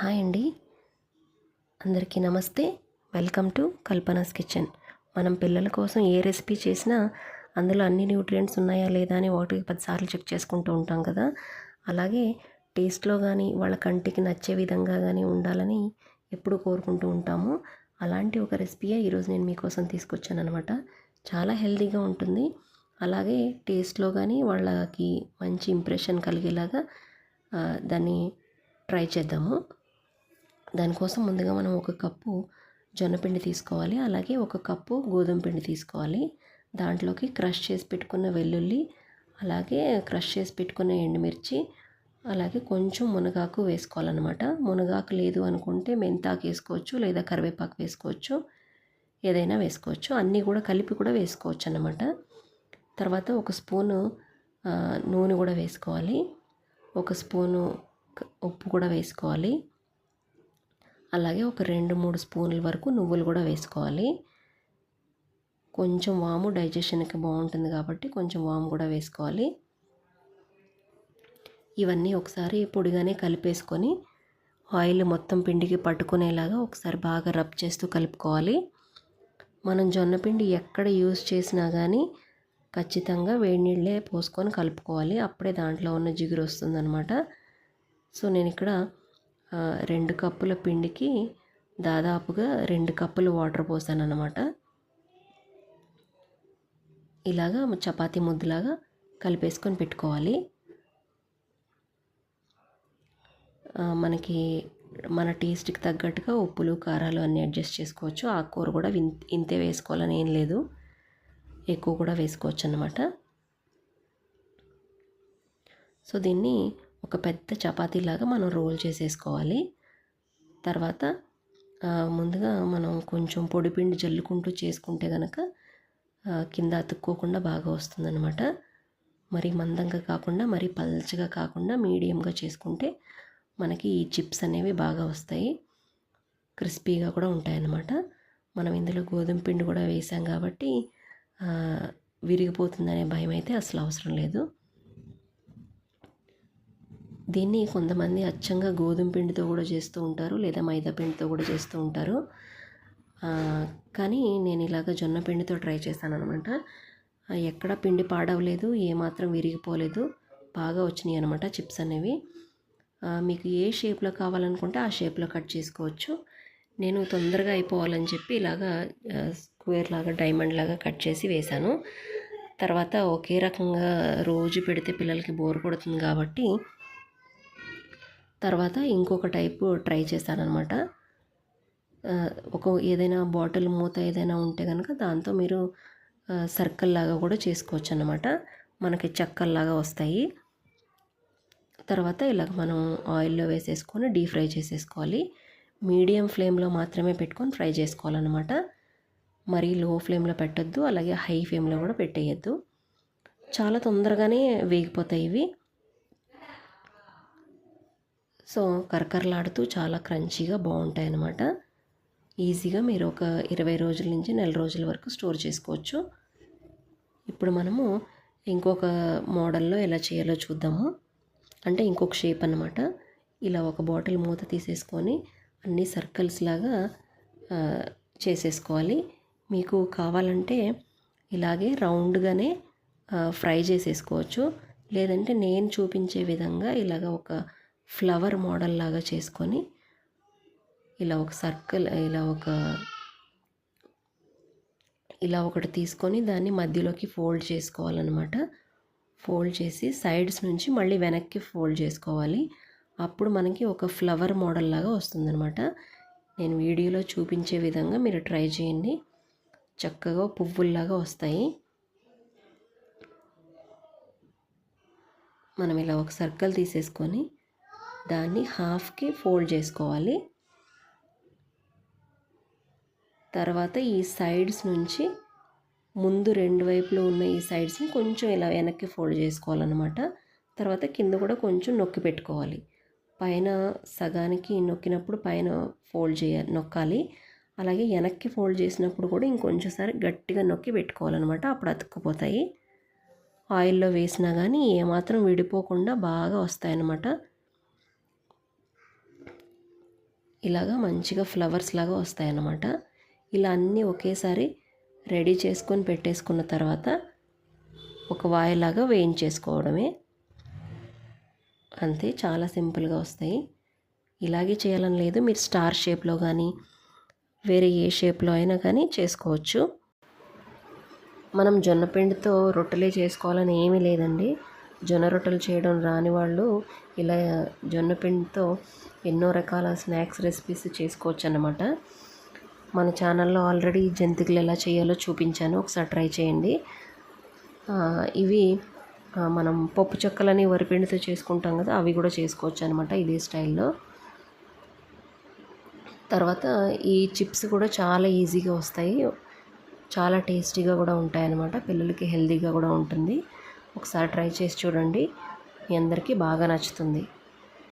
Hi అండి. అందరికీ నమస్తే. Welcome to Kalpana's kitchen. మనం పిల్లల కోసం ఏ రెసిపీ చేసినా అందులో అన్ని న్యూట్రియంట్స్ ఉన్నాయా లేదా అని ఒకటికి పదిసార్లు చెక్ చేసుకుంటూ ఉంటాం కదా. అలాగే టేస్ట్లో కానీ వాళ్ళ కంటికి నచ్చే విధంగా కానీ ఉండాలని ఎప్పుడు కోరుకుంటూ ఉంటాము. అలాంటి ఒక రెసిపీయే ఈరోజు నేను మీకోసం తీసుకొచ్చాను అనమాట చాలా హెల్దీగా ఉంటుంది. అలాగే టేస్ట్లో కానీ వాళ్ళకి మంచి ఇంప్రెషన్ కలిగేలాగా దాన్ని ట్రై చేద్దాము. దానికోసం ముందుగా మనం ఒక కప్పు జొన్నపిండి తీసుకోవాలి. అలాగే ఒక కప్పు గోధుమ పిండి తీసుకోవాలి. దాంట్లోకి క్రష్ చేసి పెట్టుకున్న వెల్లుల్లి అలాగే క్రష్ చేసి పెట్టుకున్న ఎండుమిర్చి అలాగే కొంచెం మునగాకు వేసుకోవాలన్నమాట. మునగాకు లేదు అనుకుంటే మెంతాకు వేసుకోవచ్చు లేదా కరివేపాకు వేసుకోవచ్చు ఏదైనా వేసుకోవచ్చు. అన్నీ కూడా కలిపి కూడా వేసుకోవచ్చు అన్నమాట. తర్వాత ఒక స్పూను నూనె కూడా వేసుకోవాలి. ఒక స్పూను ఉప్పు కూడా వేసుకోవాలి. అలాగే ఒక రెండు మూడు స్పూన్ల వరకు నువ్వులు కూడా వేసుకోవాలి. కొంచెం వాము డైజెషన్కి బాగుంటుంది కాబట్టి కొంచెం వాము కూడా వేసుకోవాలి. ఇవన్నీ ఒకసారి పొడిగానే కలిపేసుకొని ఆయిల్ మొత్తం పిండికి పట్టుకునేలాగా ఒకసారి బాగా రబ్ చేస్తూ కలుపుకోవాలి. మనం జొన్నపిండి ఎక్కడ యూజ్ చేసినా కానీ ఖచ్చితంగా వేడి నీళ్ళే పోసుకొని కలుపుకోవాలి. అప్పుడే దాంట్లో ఉన్న జిగురు వస్తుందన్నమాట. సో నేను ఇక్కడ రెండు కప్పుల పిండికి దాదాపుగా రెండు కప్పులు వాటర్ పోసాను అనమాట ఇలాగా చపాతీ ముద్దలాగా కలిపేసుకొని పెట్టుకోవాలి. మనకి మన టేస్ట్కి తగ్గట్టుగా ఉప్పులు కారాలు అన్నీ అడ్జస్ట్ చేసుకోవచ్చు. ఆకుకూర కూడా ఇంతే వేసుకోవాలని ఏం లేదు. ఎక్కువ కూడా వేసుకోవచ్చు అన్నమాట సో దీన్ని ఒక పెద్ద చపాతీలాగా మనం రోల్ చేసేసుకోవాలి. తర్వాత ముందుగా మనం కొంచెం పొడిపిండి జల్లుకుంటూ చేసుకుంటే కనుక కింద అతుక్కోకుండా బాగా వస్తుందన్నమాట. మరి మందంగా కాకుండా మరి పల్చగా కాకుండా మీడియంగా చేసుకుంటే మనకి ఈ చిప్స్ అనేవి బాగా వస్తాయి. క్రిస్పీగా కూడా ఉంటాయన్నమాట. మనం ఇందులో గోధుమ పిండి కూడా వేసాం కాబట్టి విరిగిపోతుందనే భయం అయితే అసలు అవసరం లేదు. దీన్ని కొంతమంది అచ్చంగా గోధుమ పిండితో కూడా చేస్తూ ఉంటారు లేదా మైదా పిండితో కూడా చేస్తూ ఉంటారు. కానీ నేను ఇలాగ జొన్న పిండితో ట్రై చేశాను అనమాట ఎక్కడ పిండి పాడవలేదు ఏమాత్రం విరిగిపోలేదు బాగా వచ్చినాయి అనమాట చిప్స్ అనేవి. మీకు ఏ షేప్లో కావాలనుకుంటే ఆ షేప్లో కట్ చేసుకోవచ్చు. నేను తొందరగా అయిపోవాలని చెప్పి ఇలాగా స్క్వేర్ లాగా డైమండ్ లాగా కట్ చేసి వేశాను. తర్వాత ఒకే రకంగా రోజు పెడితే పిల్లలకి బోర్ కొడుతుంది కాబట్టి తర్వాత ఇంకొక టైపు ట్రై చేశాను ఒక ఏదైనా బాటిల్ మూత ఏదైనా ఉంటే కనుక దాంతో మీరు సర్కిల్ లాగా కూడా చేసుకోవచ్చు అనమాట మనకి చక్కల్లాగా వస్తాయి. తర్వాత ఇలాగ మనం ఆయిల్లో వేసేసుకొని డీప్ ఫ్రై చేసేసుకోవాలి. మీడియం ఫ్లేమ్లో మాత్రమే పెట్టుకొని ఫ్రై చేసుకోవాలన్నమాట. మరీ లో ఫ్లేమ్లో పెట్టద్దు అలాగే హై ఫ్లేమ్లో కూడా పెట్టేయద్దు. చాలా తొందరగానే వేగిపోతాయి ఇవి. సో కరకరలాడుతూ చాలా క్రంచీగా బాగుంటాయి అన్నమాట ఈజీగా మీరు ఒక ఇరవై రోజుల నుంచి నెల రోజుల వరకు స్టోర్ చేసుకోవచ్చు. ఇప్పుడు మనము ఇంకొక మోడల్లో ఎలా చేయాలో చూద్దాము. అంటే ఇంకొక షేప్ అన్నమాట. ఇలా ఒక బాటిల్ మూత తీసేసుకొని అన్ని సర్కిల్స్ లాగా చేసేసుకోవాలి. మీకు కావాలంటే ఇలాగే రౌండ్గానే ఫ్రై చేసేసుకోవచ్చు. లేదంటే నేను చూపించే విధంగా ఇలాగ ఒక ఫ్లవర్ మోడల్ లాగా చేసుకొని ఇలా ఒక సర్కిల్ ఇలా ఒక ఇలా ఒకటి తీసుకొని దాన్ని మధ్యలోకి ఫోల్డ్ చేసుకోవాలన్నమాట. ఫోల్డ్ చేసి సైడ్స్ నుంచి మళ్ళీ వెనక్కి ఫోల్డ్ చేసుకోవాలి. అప్పుడు మనకి ఒక ఫ్లవర్ మోడల్ లాగా వస్తుందన్నమాట. నేను వీడియోలో చూపించే విధంగా మీరు ట్రై చేయండి. చక్కగా పువ్వుల్లాగా వస్తాయి. మనం ఇలా ఒక సర్కిల్ తీసేసుకొని దాన్ని హాఫ్కి ఫోల్డ్ చేసుకోవాలి. తర్వాత ఈ సైడ్స్ నుంచి ముందు రెండు వైపులో ఉన్న ఈ సైడ్స్ని కొంచెం ఇలా వెనక్కి ఫోల్డ్ చేసుకోవాలన్నమాట. తర్వాత కింద కూడా కొంచెం నొక్కి పెట్టుకోవాలి. పైన సగానికి నొక్కినప్పుడు పైన ఫోల్డ్ చేయాలి నొక్కాలి. అలాగే వెనక్కి ఫోల్డ్ చేసినప్పుడు కూడా ఇంకొంచెంసారి గట్టిగా నొక్కి పెట్టుకోవాలన్నమాట. అప్పుడు అతుక్కుపోతాయి. ఆయిల్లో వేసినా కానీ ఏమాత్రం విడిపోకుండా బాగా వస్తాయన్నమాట. ఇలాగా మంచిగా ఫ్లవర్స్ లాగా వస్తాయన్నమాట. ఇలా అన్నీ ఒకేసారి రెడీ చేసుకొని పెట్టేసుకున్న తర్వాత ఒక వాయిలాగా వేయించేసుకోవడమే. అంతే చాలా సింపుల్గా వస్తాయి. ఇలాగే చేయాలని లేదు మీరు స్టార్ షేప్లో కానీ వేరే ఏ షేప్లో అయినా కానీ చేసుకోవచ్చు. మనం జొన్నపిండితో రొట్టెలే చేసుకోవాలని ఏమీ లేదండి. జొన్న రొట్టెలు చేయడం రాని వాళ్ళు ఇలా జొన్న పిండితో ఎన్నో రకాల స్నాక్స్ రెసిపీస్ చేసుకోవచ్చు అన్నమాట మన ఛానల్లో ఆల్రెడీ జంతికలు ఎలా చేయాలో చూపించాను. ఒకసారి ట్రై చేయండి. ఇవి మనం పప్పు చెక్కలని వరిపిండితో చేసుకుంటాం కదా అవి కూడా చేసుకోవచ్చు అనమాట ఇదే స్టైల్లో. తర్వాత ఈ చిప్స్ కూడా చాలా ఈజీగా వస్తాయి. చాలా టేస్టీగా కూడా ఉంటాయి అన్నమాట పిల్లలకి హెల్తీగా కూడా ఉంటుంది. ఒకసారి ట్రై చేసి చూడండి. మీ అందరికీ బాగా నచ్చుతుంది.